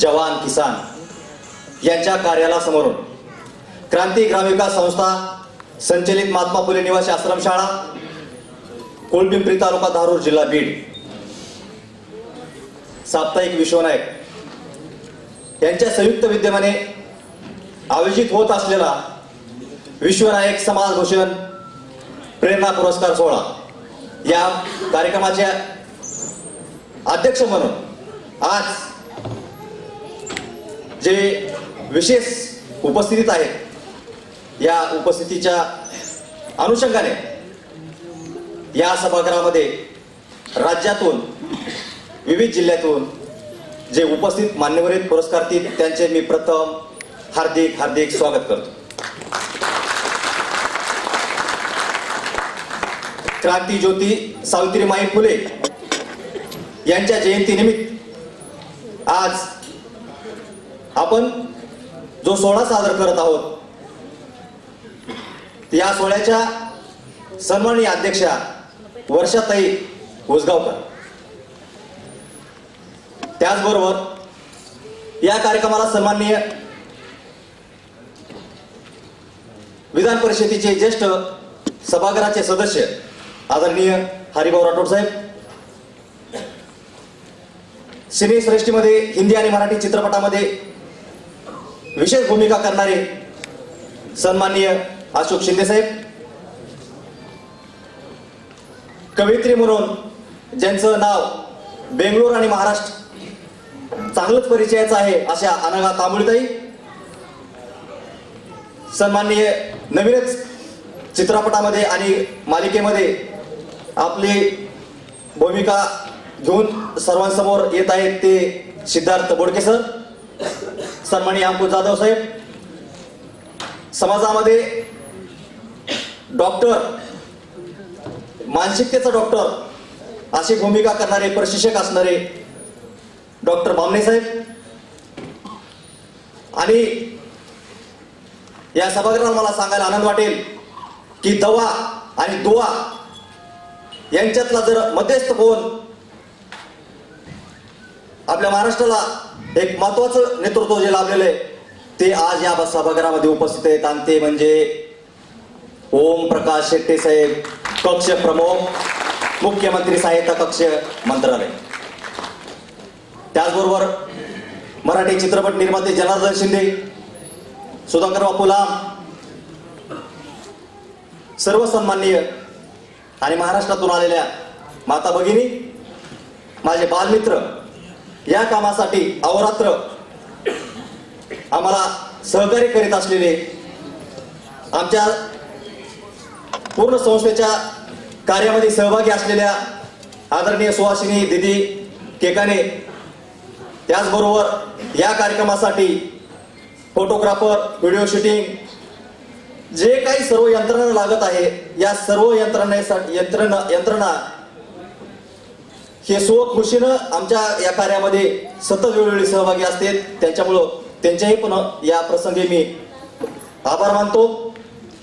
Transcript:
जवान किसान यांच्या कार्याला समोरून क्रांती ग्रामविकास संस्था संचलित महात्मा फुले निवासी आश्रमशाळा कोळपिंपरी तालुका धारूर जिल्हा बीड. साप्ताहिक विश्वनायक यांच्या संयुक्त विद्यमाने आयोजित होत असलेला विश्वनायक समाज भूषण प्रेरणा पुरस्कार सोहळा या कार्यक्रमाच्या अध्यक्ष म्हणून आज जे विशेष उपस्थितीत आहेत या उपस्थितीच्या अनुषंगाने या सभागृहामध्ये राज्यातून विविध जिल्ह्यातून जे उपस्थित मान्यवरित पुरस्कारतील त्यांचे मी प्रथम हार्दिक हार्दिक स्वागत करतो. क्रांती ज्योती सावित्रीमाई फुले यांच्या जयंतीनिमित्त आज आपण जो सोहळा सादर करत आहोत या सोहळ्याच्या सन्माननीय अध्यक्षा वर्षाताई उसगावकर. त्याचबरोबर या कार्यक्रमाला सन्माननीय विधान परिषदेचे ज्येष्ठ सभागृहाचे सदस्य आदरणीय हरिभाऊ राठोड साहेब सिने हिंदी आणि मराठी चित्रपटामध्ये विशेष भूमिका करणारे सन्माननीय अशोक शिंदे साहेब कवयित्री म्हणून ज्यांचं नाव बेंगलोर आणि महाराष्ट्र चांगलंच परिचयाचं आहे अशा अनघा तांबुळताई सन्माननीय नवीनच चित्रपटामध्ये आणि मालिकेमध्ये आपली भूमिका घेऊन सर्वांसमोर येत आहेत ते सिद्धार्थ बोडके सर सन्मानी अंकुश जाधव साहेब समाजामध्ये डॉक्टर मानसिकतेचा डॉक्टर अशी भूमिका करणारे प्रशिक्षक असणारे डॉक्टर बामणे साहेब आणि या सभागृहात मला सांगायला आनंद वाटेल की दवा आणि दुवा यांच्यातला जर मध्यस्थ कोण आपल्या महाराष्ट्राला एक महत्वाचं नेतृत्व जे लाभलेलं आहे ते आज या सभागृहामध्ये उपस्थित आहेत. आणि ते म्हणजे ओम प्रकाश शेट्टे साहेब कक्ष प्रमुख मुख्यमंत्री सहायता कक्ष मंत्रालय. त्याचबरोबर मराठी चित्रपट निर्माते जनार्दन शिंदे सुधाकर बापू सर्व सन्माननीय आणि महाराष्ट्रातून आलेल्या माता भगिनी माझे बालमित्र या कामासाठी अवरात्र आम्हाला सहकार्य करीत असलेले आमच्या पूर्ण संस्थेच्या कार्यामध्ये सहभागी असलेल्या आदरणीय सुहासिनी दिदी केकाने त्याचबरोबर या कार्यक्रमासाठी फोटोग्राफर व्हिडिओ शूटिंग जे काही सर्व यंत्रणा लागत आहे या सर्व यंत्रणेसाठी यंत्रणा यंत्रणा हे स्वखुशीनं आमच्या या कार्यामध्ये सतत वेळोवेळी सहभागी असते त्यांच्यामुळं त्यांच्याही पण या प्रसंगी मी आभार मानतो.